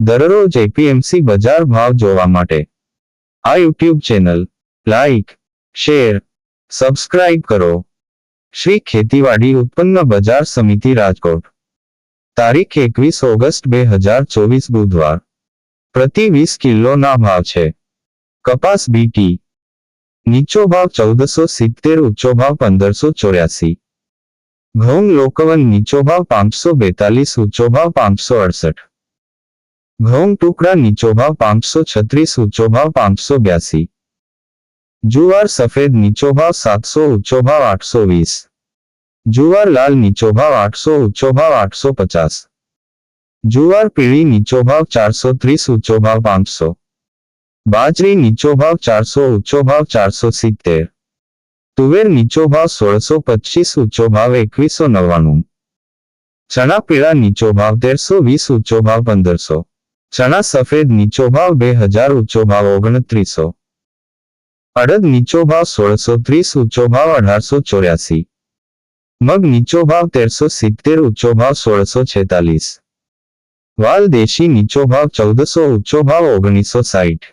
દરરોજ એપીએમસી બજાર ભાવ જોવા માટે. આ YouTube channel, like, share, subscribe કરો. શ્રી ખેતીવાડી ઉત્પન્ન બજાર સમિતિ રાજકોટ. તારીખ એકવીસ ઓગસ્ટ બે હજાર ચોવીસ બુધવાર. પ્રતિ વીસ કિલોના ભાવ છે. કપાસ બીટી નીચો ભાવ ચૌદસો સિત્તેર, ઊંચો ભાવ પંદરસો ચોર્યાસી. ઘઉં લોકવન નીચો ભાવ પાંચસો બેતાલીસ, ઊંચો ભાવ પાંચસો અડસઠ. ઘઉં ટુકડા નીચો ભાવ પાંચસો છત્રીસ, ઊંચો ભાવ પાંચસો બ્યાસી. જુવાર સફેદ નીચો ભાવ સાતસો, ઊંચો ભાવ આઠસો વીસ. જુવાર લાલ નીચો ભાવ આઠસો, ઊંચો ભાવ આઠસો પચાસ. જુવાર પીળી નીચો ભાવ ચારસો ત્રીસ, ઊંચો ભાવ પાંચસો. બાજરી નીચો ભાવ ચારસો, ઊંચો ભાવ ચારસો સિત્તેર. તુવેર નીચો ભાવ સોળસો પચીસ, ઊંચો ભાવ એકવીસો નવ્વાણું. ચણા પીળા નીચો ભાવ તેરસો વીસ, ઊંચો ભાવ પંદરસો. ચણા સફેદ નીચો ભાવ બે હજાર ઊંચો ભાવ ઓગણત્રીસો. અડદ નીચો ભાવ સોળસો ત્રીસ ઊંચો ભાવ અઢારસો ચોર્યાસી. મગ નીચો ભાવ તેરસો સિત્તેર ઊંચો ભાવ સોળસો છેતાલીસ. વાલ દેશી નીચો ભાવ ચૌદસો ઊંચો ભાવ ઓગણીસો સાઠ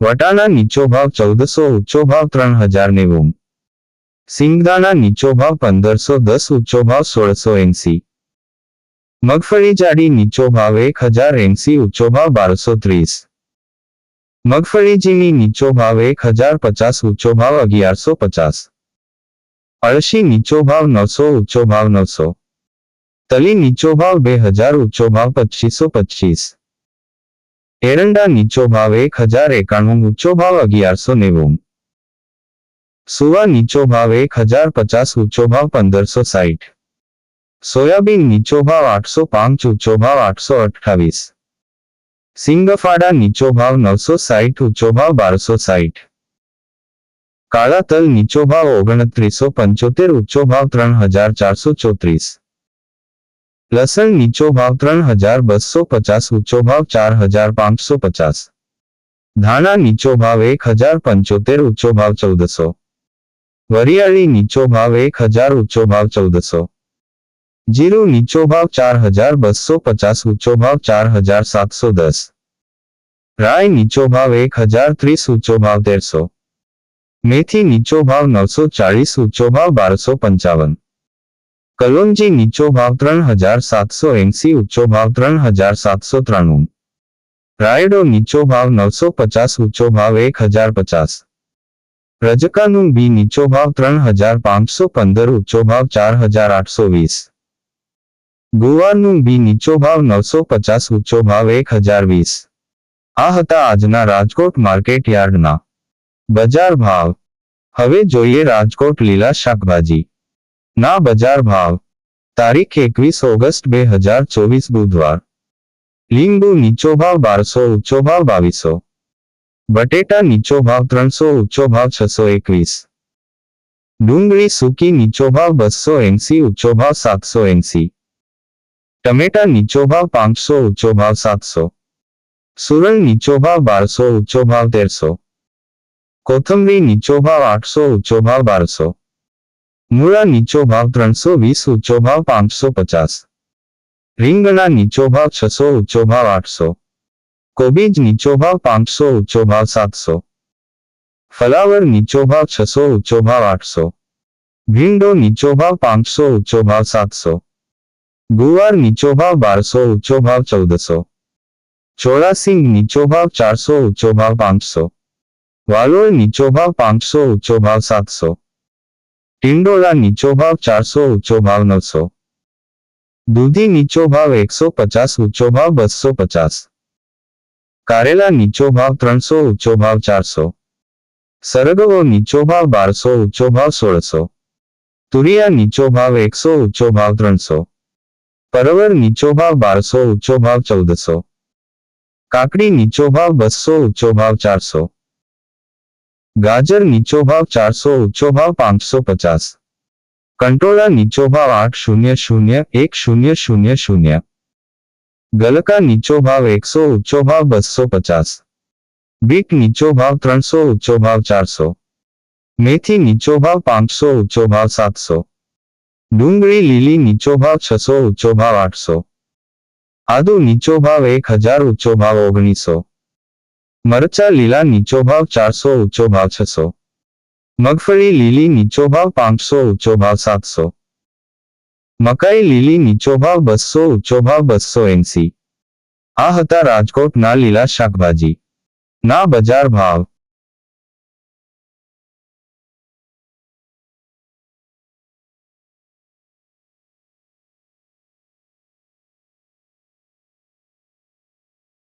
વટાણા નીચો ભાવ ચૌદસો ઊંચો ભાવ ત્રણ હજાર નેવું. સિંગદાણા નીચો ભાવ પંદરસો દસ ઊંચો ભાવ સોળસો એંસી. મગફળી જાડી નીચો ભાવ એક હજાર એંસી, ઊંચો ભાવ બારસો ત્રીસ. મગફળી નીચો ભાવ એક હજાર પચાસ, ઊંચો ભાવ અગિયારસો પચાસ. અળશી નીચો ભાવ નવસો, ઊંચો ભાવ નવસો. તલી નીચો ભાવ બે હજાર, ઊંચો ભાવ પચીસો પચીસ. એરંડા નીચો ભાવ એક હજાર એકાણું, ઊંચો ભાવ અગિયારસો નેવું. સુવા નીચો ભાવ એક હજાર પચાસ, ઊંચો ભાવ પંદરસો સાઠ. સોયાબીન નીચો ભાવ આઠસો પાંચ ઊંચો ભાવ આઠસો અઠ્ઠાવીસ. સિંગફાડા નીચો ભાવ નવસો સાઠ ઊંચો ભાવ બારસો સાઠ કાળા તલ નીચો ભાવ ઓગણત્રીસો પંચોતેર ઊંચો ભાવ ત્રણ હજાર ચારસો ચોત્રીસ. લસણ નીચો ભાવ ત્રણ હજાર બસો પચાસ ઊંચો ભાવ ચાર હજાર પાંચસો પચાસ. ધાણા નીચો ભાવ એક હજાર પંચોતેર ઊંચો ભાવ ચૌદસો. વરિયાળી નીચો ભાવ એક હજાર ઊંચો ભાવ ચૌદસો. જીરું નીચો ભાવ ચાર હજાર બસો પચાસ ઊંચો ભાવ ચાર હજાર સાતસો દસ રાય નીચો ભાવ એક હજાર ત્રીસ ઊંચો ભાવ તેરસો મેથી નીચો ભાવ નવસો ચાળીસ ઊંચો ભાવ બારસો પંચાવન કલોંજી નીચો ભાવ ત્રણ હજાર સાતસો એંસી ઊંચો ભાવ ત્રણ હજાર સાતસો ત્રાણું રાયડો નીચો ભાવ નવસો પચાસ ઊંચો ભાવ એક હજાર પચાસ રજકાનું બી નીચો ભાવ ત્રણ હજાર પાંચસો પંદર ઊંચો ભાવ ચાર હજાર આઠસો વીસ ગુવારનું બી નીચો ભાવ નવસો પચાસ, ઊંચો ભાવ એક હજાર વીસ. આ હતા આજના રાજકોટ માર્કેટ યાર્ડના. બજાર ભાવ. હવે જોઈએ રાજકોટ લીલા શાકભાજી. ના બજાર ભાવ. તારીખ એકવીસ ઓગસ્ટ બે હજાર ચોવીસ બુધવાર. લીંબુ નીચો ભાવ બારસો, ઊંચો ભાવ બાવીસો. બટેટા નીચો ભાવ ત્રણસો, ઊંચો ભાવ છસો એકવીસ. ડુંગળી સૂકી નીચો ભાવ બસો એંસી, ઊંચો ભાવ સાતસો એંસી. ટમેટા નીચો ભાવ પાંચસો ઊંચો ભાવ સાતસો સુરણ નીચો ભાવ બારસો ઊંચો ભાવ તેરસો કોથમરી નીચો ભાવ આઠસો ઊંચો ભાવ બારસો મૂળા નીચો ભાવ ત્રણસો વીસ ઊંચો ભાવ પાંચસો પચાસ રીંગણા નીચો ભાવ છસો ઊંચો ભાવ આઠસો। કોબીજ નીચો ભાવ પાંચસો ઊંચો ભાવ સાતસો। ફલાવર નીચો ભાવ છસો ઊંચો ભાવ આઠસો। ભીંડો નીચો ભાવ પાંચસો ઊંચો ભાવ સાતસો। ગુવાર નીચો ભાવ બારસો ઊંચો ભાવ ચૌદસો. ચોરાસિંગ નીચો ભાવ ચારસો ઊંચો ભાવ પાંચસો. વાલોળ નીચો ભાવ પાંચસો ઊંચો ભાવ સાતસો. ટિંડોળા નીચો ભાવ ચારસો ઊંચો ભાવ નવસો. દૂધી નીચો ભાવ એકસો પચાસ ઊંચો ભાવ બસો પચાસ. કારેલા નીચો ભાવ ત્રણસો ઊંચો ભાવ ચારસો. સરગવો નીચો ભાવ બારસો ઊંચો ભાવ સોળસો. તુરિયા નીચો ભાવ એકસો ઊંચો ભાવ ત્રણસો. પરવર નીચો ભાવ બારસો ઊંચો ભાવ ચૌદસો કાકડી નીચો ભાવ બસો ઊંચો ભાવ ચારસો ગાજર નીચો ભાવ ચારસો ઊંચો ભાવ પાંચસો પચાસ કંટોળા નીચો ભાવ આઠ શૂન્ય શૂન્ય એક શૂન્ય શૂન્ય શૂન્ય ગલકા નીચો ભાવ એકસો ઊંચો ભાવ બસો પચાસ બીટ નીચો ભાવ ત્રણસો ઊંચો ભાવ ચારસો મેથી નીચો ભાવ પાંચસો ઊંચો ભાવ સાતસો ડુંગળી લીલી નીચો ભાવ છસો ઊંચો ભાવ આઠસો. આદુ નીચો ભાવ એક હજાર ઊંચો ભાવ ઓગણીસો. મરચા લીલા નીચો ભાવ ચારસો ઊંચો ભાવ છસો. મગફળી લીલી નીચો ભાવ પાંચસો ઊંચો ભાવ સાતસો. મકાઈ લીલી નીચો ભાવ બસો ઊંચો ભાવ બસો એંસી. આ હતા રાજકોટના લીલા શાકભાજી. ના બજાર ભાવ.